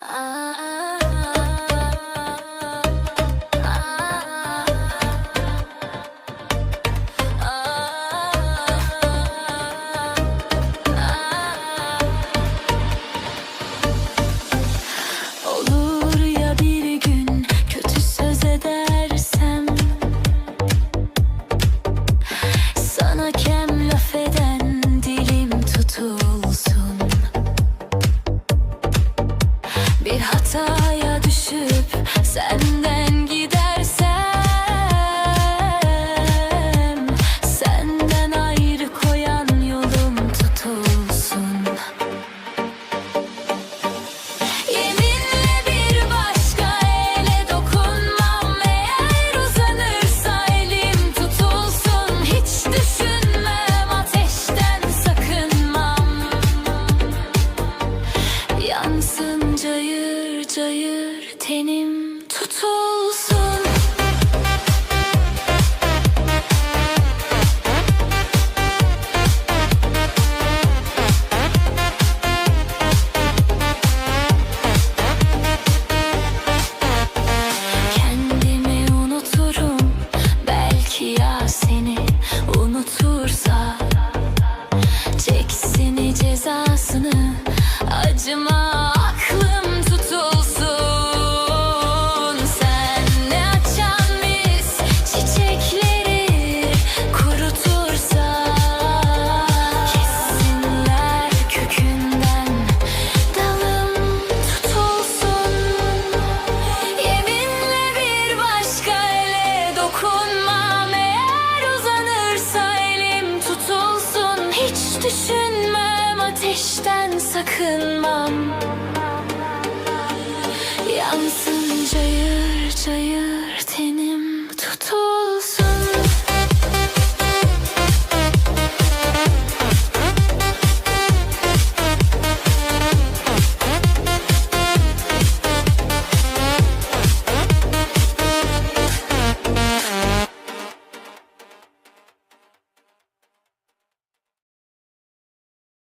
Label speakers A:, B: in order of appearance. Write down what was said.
A: I Cayır cayır tenim tutulsun. Kendimi unuturum belki ya seni unutursa. Çeksin cezasını acıma düşünmem ateşten sakınmam.